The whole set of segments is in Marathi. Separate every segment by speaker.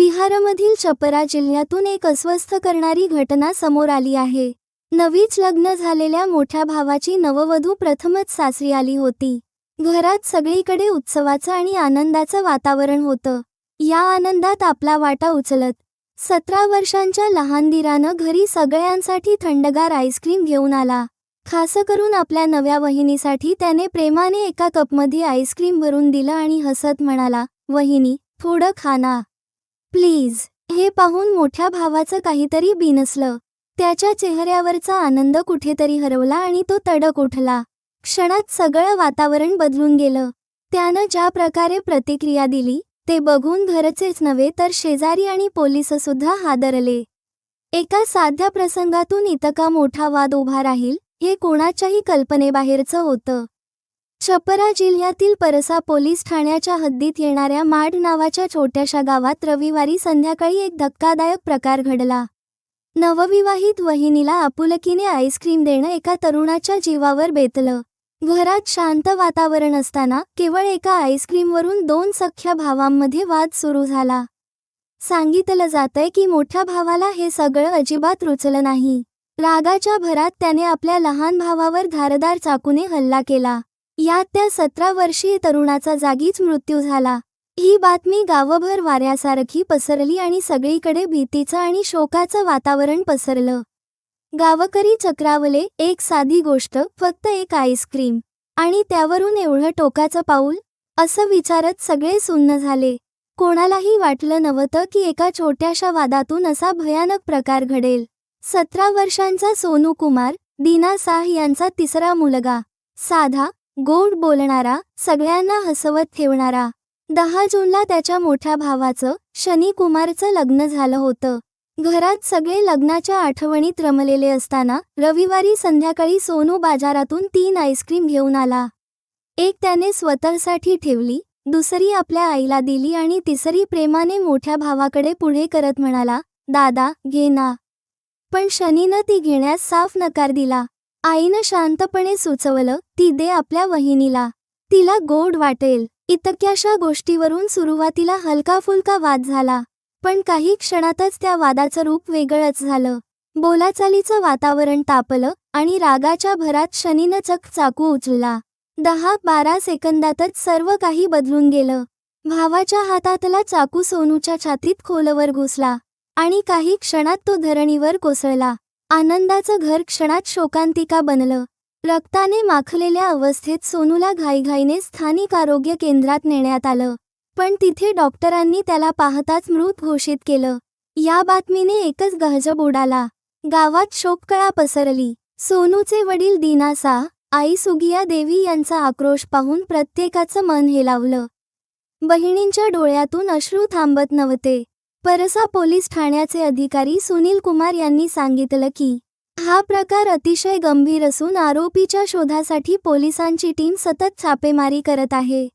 Speaker 1: बिहारमधील चपरा जिल्ह्यातून एक अस्वस्थ करणारी घटना समोर आली आहे. नवीच लग्न झालेल्या मोठ्या भावाची नववधू प्रथमच सासरी आली होती. घरात सगळीकडे उत्सवाचं आणि आनंदाचं वातावरण होतं. या आनंदात आपला वाटा उचलत सतरा वर्षांच्या लहान दिरानं घरी सगळ्यांसाठी थंडगार आईस्क्रीम घेऊन आला. खास करून आपल्या नव्या वहिनीसाठी त्याने प्रेमाने एका कपमध्ये आईस्क्रीम भरून दिलं आणि हसत म्हणाला वहिनी थोडं खाना प्लीज हे पाहून मोठ्या भावाचं काहीतरी बिनसलं. त्याच्या चेहऱ्यावरचा आनंद कुठेतरी हरवला आणि तो तडक उठला. क्षणात सगळं वातावरण बदलून गेलं. त्यानं ज्या प्रकारे प्रतिक्रिया दिली ते बघून घरचेच नव्हे तर शेजारी आणि पोलीससुद्धा हादरले. एका साध्या प्रसंगातून इतका मोठा वाद उभा राहील हे कोणाच्याही कल्पनेबाहेरचं होतं. छपरा जिल्ह्यातील परसा पोलीस ठाण्याच्या हद्दीत येणाऱ्या माड नावाच्या छोट्याशा गावात रविवारी संध्याकाळी एक धक्कादायक प्रकार घडला. नवविवाहित वहिनीला आपुलकीने आईस्क्रीम देणं एका तरुणाच्या जीवावर बेतलं. घरात शांत वातावरण असताना केवळ एका आईस्क्रीमवरून दोन सख्या भावांमध्ये वाद सुरू झाला. सांगितलं जातंय की मोठ्या भावाला हे सगळं अजिबात रुचलं नाही. रागाच्या भरात त्याने आपल्या लहान भावावर धारदार चाकूने हल्ला केला. यात त्या सतरा वर्षीय तरुणाचा जागीच मृत्यू झाला. ही बातमी गावभर वाऱ्यासारखी पसरली आणि सगळीकडे भीतीचं आणि शोकाचं वातावरण पसरलं. गावकरी चक्रावले एक साधी गोष्ट फक्त एक आईस्क्रीम. आणि त्यावरून एवढं टोकाचं पाऊल? असं विचारत सगळे सुन्न झाले. कोणालाही वाटलं नव्हतं की एका छोट्याशा वादातून असा भयानक प्रकार घडेल. सतरा वर्षांचा सोनू कुमार दीना साह यांचा तिसरा मुलगा. साधा गोड बोलणारा सगळ्यांना हसवत ठेवणारा. दहा जूनला त्याच्या मोठ्या भावाचं शनी कुमारचं लग्न झालं होतं. घरात सगळे लग्नाच्या आठवणीत रमलेले असताना रविवारी संध्याकाळी सोनू बाजारातून तीन आईस्क्रीम घेऊन आला. एक त्याने स्वतःसाठी ठेवली दुसरी आपल्या आईला दिली आणि तिसरी प्रेमाने मोठ्या भावाकडे पुढे करत म्हणाला दादा घे ना. पण शनीनं ती घेण्यास साफ नकार दिला. आईनं शांतपणे सुचवलं ती दे आपल्या वहिनीला. तिला गोड वाटेल. इतक्याशा गोष्टीवरून सुरुवातीला हलका फुलका वाद झाला पण काही क्षणातच त्या वादाचं रूप वेगळंच झालं. बोलाचालीचं वातावरण तापलं आणि रागाच्या भरात शनीनं चक चाकू उचलला. दहा बारा सेकंदातच सर्व काही बदलून गेलं. भावाच्या हातातला चाकू सोनूच्या छातीत खोलवर घुसला आणि काही क्षणात तो धरणीवर कोसळला. आनंदाचं घर क्षणात शोकांतिका बनलं. रक्ताने माखलेल्या अवस्थेत सोनूला घाईघाईने स्थानिक आरोग्य केंद्रात नेण्यात आलं. पण तिथे डॉक्टरांनी त्याला पाहताच मृत घोषित केलं. या बातमीने एकच गहजब उडाला. गावात शोककळा पसरली. सोनूचे वडील दीनासा आई सुगिया देवी यांचा आक्रोश पाहून प्रत्येकाचं मन हेलावलं. बहिणींच्या डोळ्यातून अश्रू थांबत नव्हते. परसा पोलीस ठाण्याचे अधिकारी सुनील कुमार यांनी सांगितलं की हा प्रकार अतिशय गंभीर असून आरोपीच्या शोधासाठी पोलिसांची टीम सतत छापेमारी करत आहे.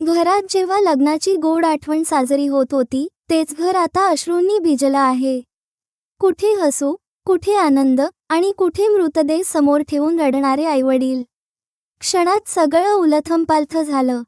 Speaker 1: घरात जेव्हा लग्नाची गोड आठवण साजरी होत होती तेच घर आता अश्रूंनी भिजलं आहे. कुठे हसू कुठे आनंद आणि कुठे मृतदेह समोर ठेवून रडणारे आईवडील क्षणात सगळं उलथंपालथ झालं.